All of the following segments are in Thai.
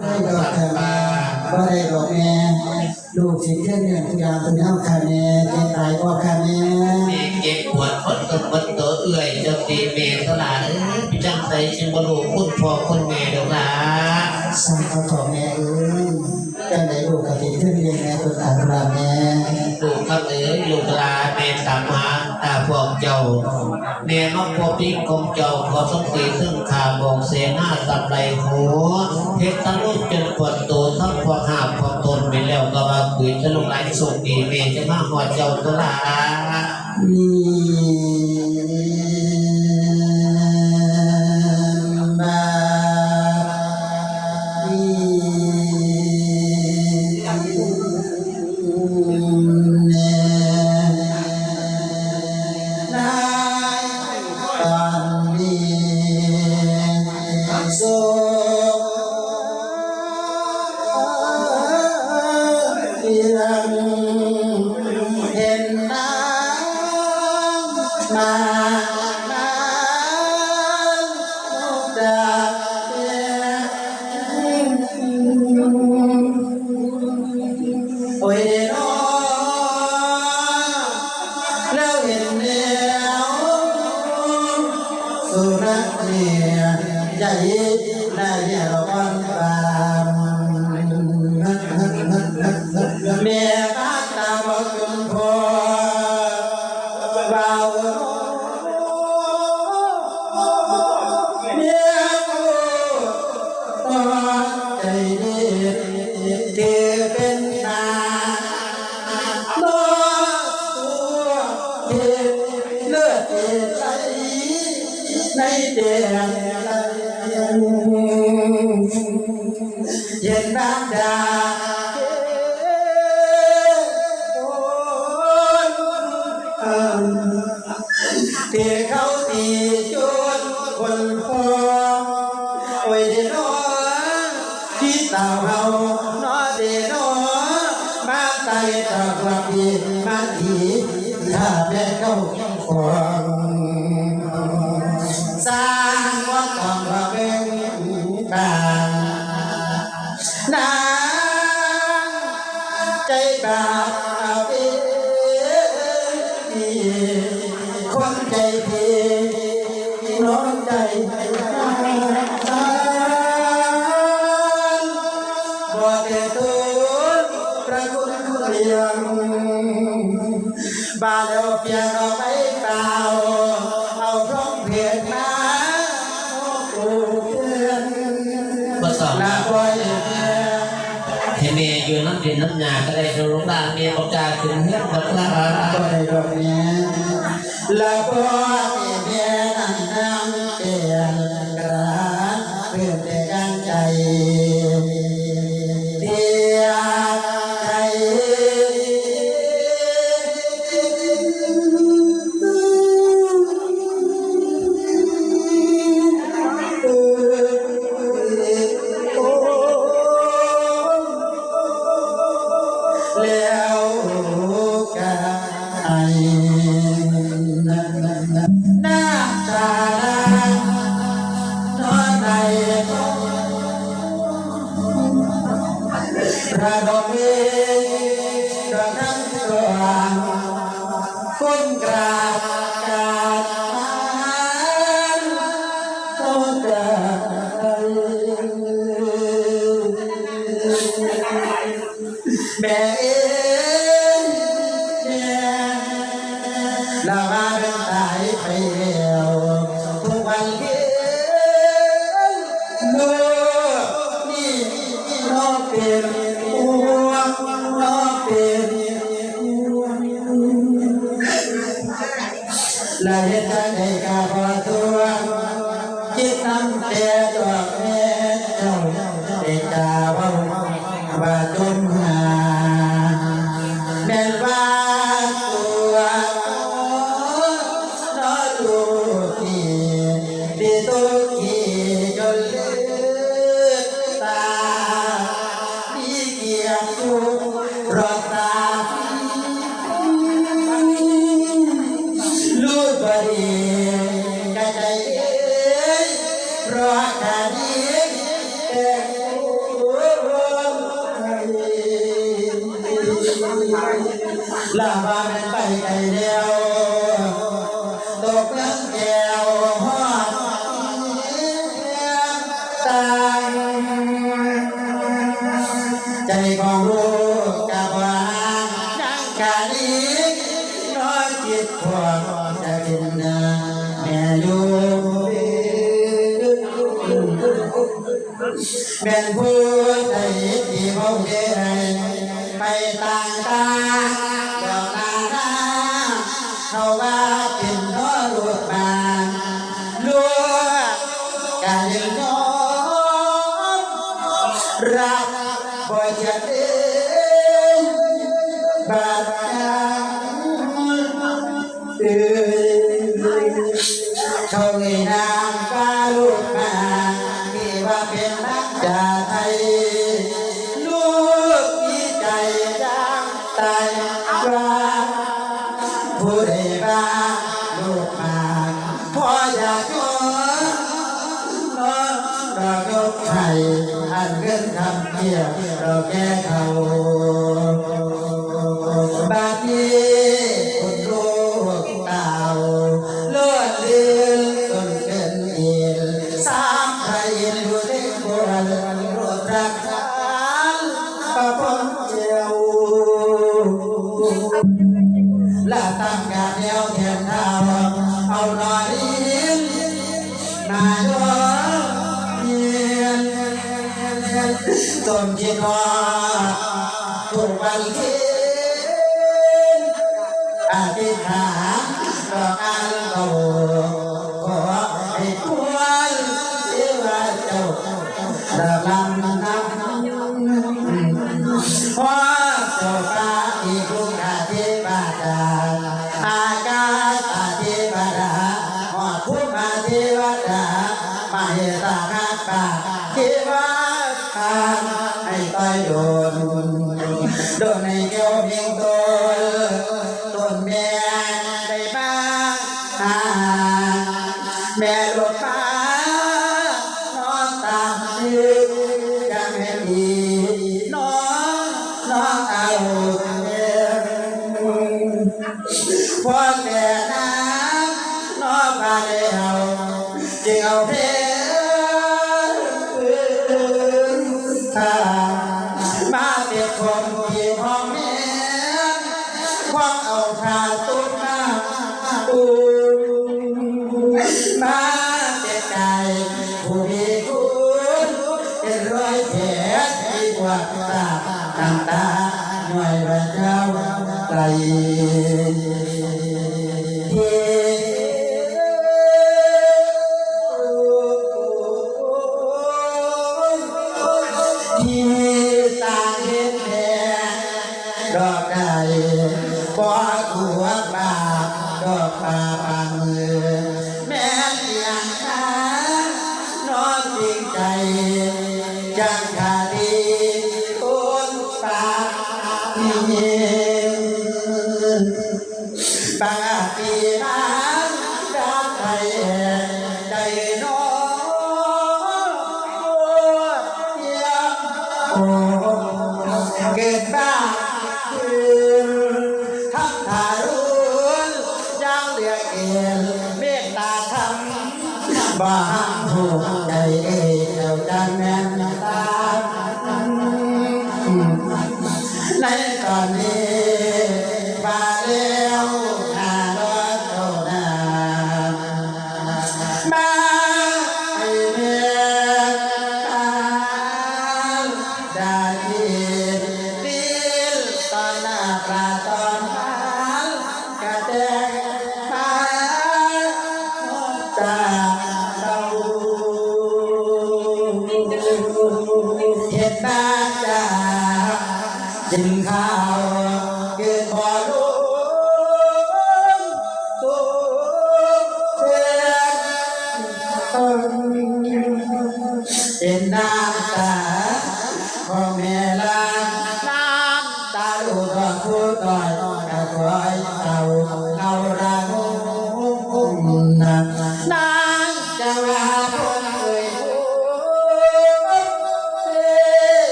ได้ดอกค่ะแม่บ่ได้ดอกแม่ลูกสิเที่ยงเนี่ยทุกอย่างเป็นเฮาค่ะแม่เจ็บตายบ่ค่ะแม่เก็บปวดคนตกคนตัวเอื่อยเจะตีเมย์ตลาดพี่จังใสจึงบรูคุณพ่อคุณแม่ดอกล่ะสร้างเขาของแม่เอ้ยจังไดลูกก็สิขึ้นเรียนแม่ตัวตาลาแม่ลูกครับเอ้ยลูกลาแม่ตามหา พวกเจ้าแม่มักพวกพี่กงเจ้าก็ต้องตีซึ่งขาบอกเสนาสับไหลหัวเพชรตะลุกจนปวดตัวทั้งพวกหาบพวกตนไปแล้วก็ว่าคุยจะลงไหลส่งดีเมจะมาหอดเจ้าตัวละ เย็นน้ำดาเที่เขาตีจนคนพอโอ้ยเดนอที่สาวเฮานอเดนอมาไตตะกรับดีมาทีถ้าแม่เข้าของ เรียงบาแล้วเพียงเอาไว้เปล่าเอาพร้อมเพียงมาโอ้เพื่อนบ่สอนลาปล่อยเพียงให้แม่อยู่น้ำดินน้ำหยาก็ได้ดูลูกหลานแม่บอกจาขึ้นเฮือนบอกลาก็ได้ดอกเนี้ยลาป แม่เอ๋ยแม่ลาว่าเป็นตายไปแล้วทุกวันเย็นโน่นี่น้องเป็นห่วงน้องเป็นห่วงละเหตุการณ์ใดก็พอตัวคิดทำแต่ตัว เกี เป็นผู้ใดที่ผู้ใดไปต่างตาเดียาตาเขาบ้า จากไทย พอไปเห็นอาทิตย์หาต่ออันโตไอให้ทวนเทวาเจ้าระลำนำพอตกตาอีกลุงอาทิตย์บาดาอากาศอาทิตย์บาดาหอดพุ่มอาทิบาดามาเหตุการณ์าเทวาตา ไม่โดนโดนให้เกี่ยวเพียง ตังตาหน่วยพระเจ้าไตรดอกใดบ่ตัวบาดก็บา Goodbye.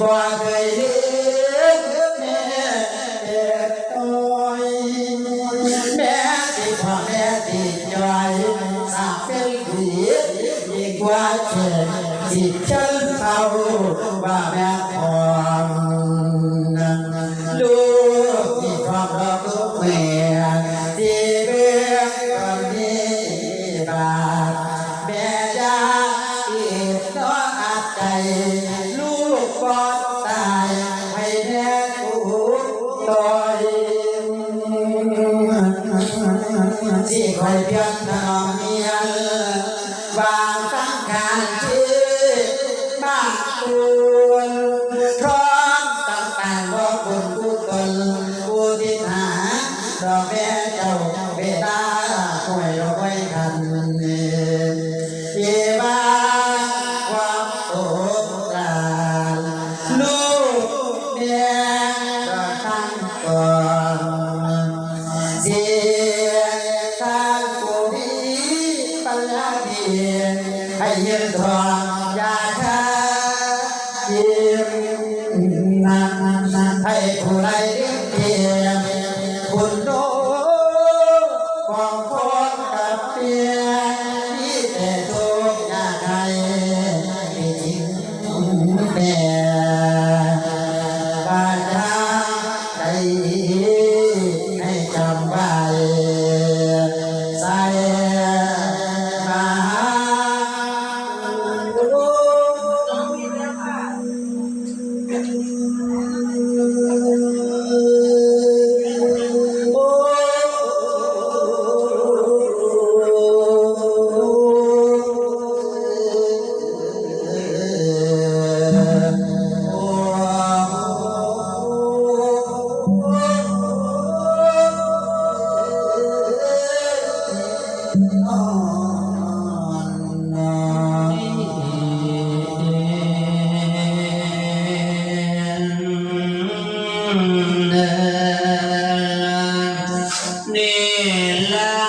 บ่เคยเลือกแม่เด็กตัวแม่ติดพ่อแม่ติดใจสาเป็นผีดีกว่าเธอที่ฉันเฝ้า ให้ยืนทองยาคาเยี่ยมนานให้ผู้ใด